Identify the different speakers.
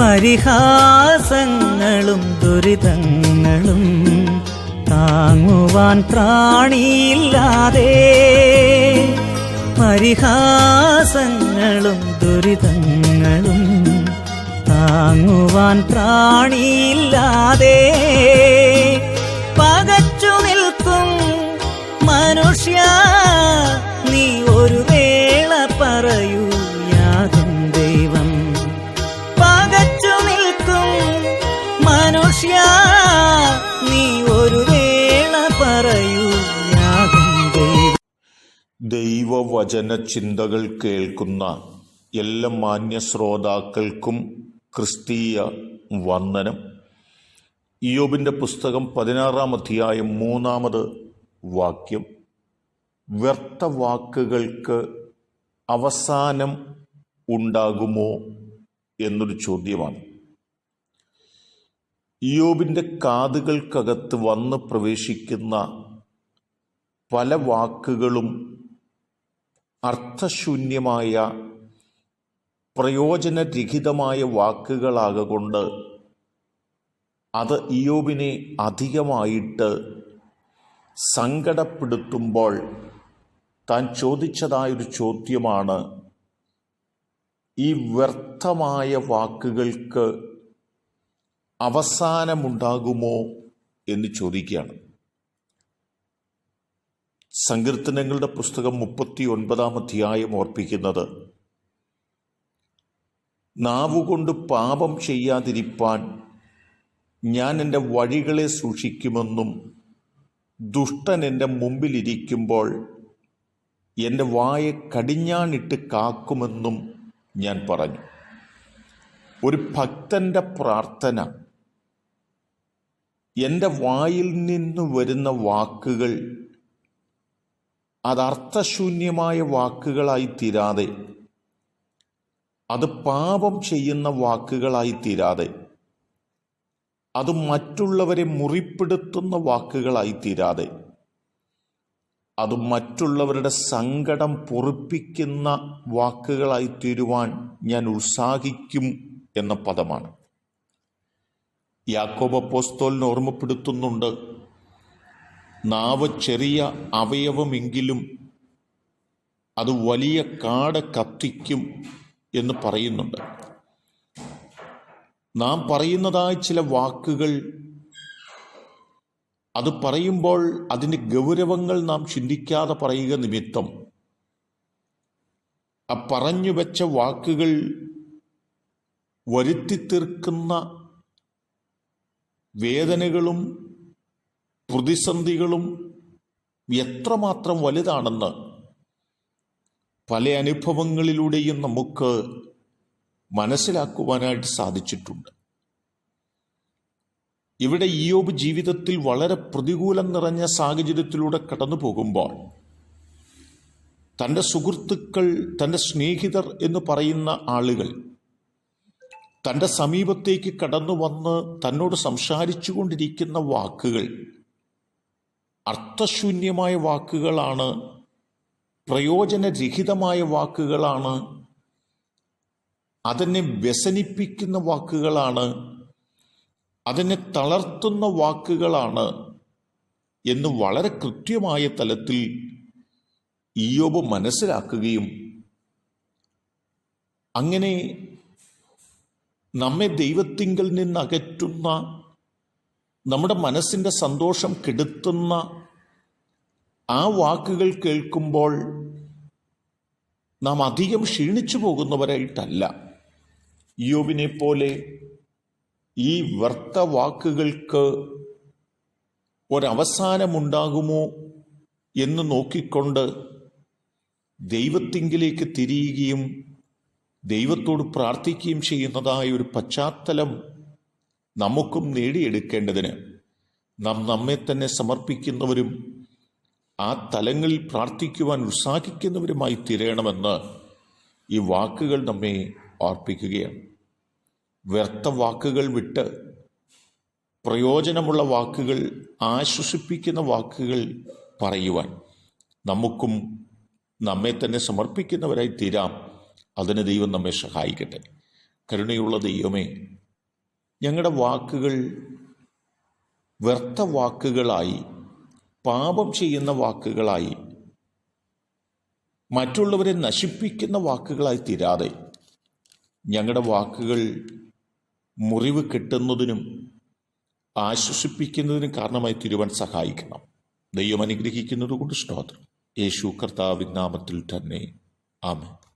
Speaker 1: പരിഹാസങ്ങളും ദുരിതങ്ങളും താങ്ങുവാൻ പ്രാണിയില്ലാതെ പരിഹാസങ്ങളും ദുരിതങ്ങളും താങ്ങുവാൻ പ്രാണിയില്ലാതെ നീ ഒരു വേള പറയൂ
Speaker 2: ദൈവവചന ചിന്തകൾ കേൾക്കുന്ന എല്ലാ മാന്യ ശ്രോതാക്കൾക്കും ക്രിസ്തീയ വന്ദനം. ഇയോബിന്റെ പുസ്തകം പതിനാറാം അധ്യായം മൂന്നാമത് വാക്യം. വ്യർത്ഥ വാക്കുകൾക്ക് അവസാനം ഉണ്ടാകുമോ എന്നൊരു ചോദ്യമാണ്. ഇയോബിന്റെ കാതുകൾക്കകത്ത് വന്ന് പ്രവേശിക്കുന്ന പല വാക്കുകളും അർത്ഥശൂന്യമായ പ്രയോജനരഹിതമായ വാക്കുകളാകൊണ്ട് അത് ഇയോബിനെ അധികമായിട്ട് സങ്കടപ്പെടുത്തുമ്പോൾ താൻ ചോദിച്ചതായൊരു ചോദ്യമാണ് ഈ വ്യർത്ഥമായ വാക്കുകൾക്ക് അവസാനമുണ്ടാകുമോ എന്ന് ചോദിക്കുകയാണ്. സങ്കീർത്തനങ്ങളുടെ പുസ്തകം മുപ്പത്തി ഒൻപതാം അധ്യായം ഓർപ്പിക്കുന്നത് നാവുകൊണ്ട് പാപം ചെയ്യാതിരിപ്പാൻ ഞാൻ എന്റെ വഴികളെ സൂക്ഷിക്കുമെന്നും ദുഷ്ടൻ എന്റെ മുമ്പിലിരിക്കുമ്പോൾ എന്റെ വായ കടിഞ്ഞാണിട്ട് കാക്കുമെന്നും ഞാൻ പറഞ്ഞു. ഒരു ഭക്തന്റെ പ്രാർത്ഥന എന്റെ വായിൽ നിന്ന് വരുന്ന വാക്കുകൾ അത് അർത്ഥശൂന്യമായ വാക്കുകളായി തീരാതെ അത് പാപം ചെയ്യുന്ന വാക്കുകളായി തീരാതെ അത് മറ്റുള്ളവരെ മുറിപ്പെടുത്തുന്ന വാക്കുകളായി തീരാതെ അത് മറ്റുള്ളവരുടെ സങ്കടം പൊറുപ്പിക്കുന്ന വാക്കുകളായി തീരുവാൻ ഞാൻ ഉത്സാഹിക്കും എന്ന പദമാണ്. യാക്കോബ പോസ്തോലിന് ഓർമ്മപ്പെടുത്തുന്നുണ്ട്. നാവ് ചെറിയ അവയവമെങ്കിലും അത് വലിയ കാട് കത്തിക്കും എന്ന് പറയുന്നുണ്ട്. നാം പറയുന്നതായ ചില വാക്കുകൾ അത് പറയുമ്പോൾ അതിന്റെ ഗൗരവങ്ങൾ നാം ചിന്തിക്കാതെ പറയുക നിമിത്തം. ആ പറഞ്ഞു വെച്ച വാക്കുകൾ വരുത്തി തീർക്കുന്ന വേദനകളും പ്രതിസന്ധികളും എത്രമാത്രം വലുതാണെന്ന് പല അനുഭവങ്ങളിലൂടെയും നമുക്ക് മനസ്സിലാക്കുവാനായിട്ട് സാധിച്ചിട്ടുണ്ട്. ഇവിടെ ഇയോബ് ജീവിതത്തിൽ വളരെ പ്രതികൂലം നിറഞ്ഞ സാഹചര്യത്തിലൂടെ കടന്നു പോകുമ്പോൾ തന്റെ സുഹൃത്തുക്കൾ തന്റെ സ്നേഹിതർ എന്ന് പറയുന്ന ആളുകൾ തന്റെ സമീപത്തേക്ക് കടന്നു വന്ന് തന്നോട് സംസാരിച്ചു കൊണ്ടിരിക്കുന്ന വാക്കുകൾ അർത്ഥശൂന്യമായ വാക്കുകളാണ് പ്രയോജനരഹിതമായ വാക്കുകളാണ് അതിനെ വ്യസനിപ്പിക്കുന്ന വാക്കുകളാണ് അതിനെ തളർത്തുന്ന വാക്കുകളാണ് എന്ന് വളരെ കൃത്യമായ തലത്തിൽ ഈയോബ് മനസ്സിലാക്കുകയും അങ്ങനെ നമ്മെ ദൈവത്തിങ്കൽ നിന്ന് അകറ്റുന്ന നമ്മുടെ മനസ്സിന്റെ സന്തോഷം കെടുത്തുന്ന ആ വാക്കുകൾ കേൾക്കുമ്പോൾ നാം അധികം ക്ഷീണിച്ചു പോകുന്നവരായിട്ടല്ല. യോബിനെ പോലെ ഈ വ്യർത്ഥ വാക്കുകൾക്ക് ഒരവസാനമുണ്ടാകുമോ എന്ന് നോക്കിക്കൊണ്ട് ദൈവത്തിങ്കിലേക്ക് തിരിയുകയും ദൈവത്തോട് പ്രാർത്ഥിക്കുകയും ചെയ്യുന്നതായ ഒരു പശ്ചാത്തലം നമുക്കും നേടിയെടുക്കേണ്ടതിന് നാം നമ്മെ തന്നെ സമർപ്പിക്കുന്നവരും ആ തലങ്ങളിൽ പ്രാർത്ഥിക്കുവാൻ ഉത്സാഹിക്കുന്നവരുമായി തീരണമെന്ന് ഈ വാക്കുകൾ നമ്മെ ഓർപ്പിക്കുകയാണ്. വ്യർത്ഥ വാക്കുകൾ വിട്ട് പ്രയോജനമുള്ള വാക്കുകൾ ആശ്വസിപ്പിക്കുന്ന വാക്കുകൾ പറയുവാൻ നമുക്കും നമ്മെ തന്നെ സമർപ്പിക്കുന്നവരായി തീരാം. അതിന് ദൈവം നമ്മെ സഹായിക്കട്ടെ. കരുണയുള്ള ദൈവമേ ഞങ്ങളുടെ വാക്കുകൾ വ്യർത്ഥ വാക്കുകളായി പാപം ചെയ്യുന്ന വാക്കുകളായി മറ്റുള്ളവരെ നശിപ്പിക്കുന്ന വാക്കുകളായി തീരാതെ ഞങ്ങളുടെ വാക്കുകൾ മുറിവ് കിട്ടുന്നതിനും ആശ്വസിപ്പിക്കുന്നതിനും കാരണമായി തീരുവാൻ സഹായിക്കണം. ദൈവം അനുഗ്രഹിക്കുന്നത് കൊണ്ട് സ്തോത്രം. യേശു കർത്താവിൻ നാമത്തിൽ തന്നെ. ആമേൻ.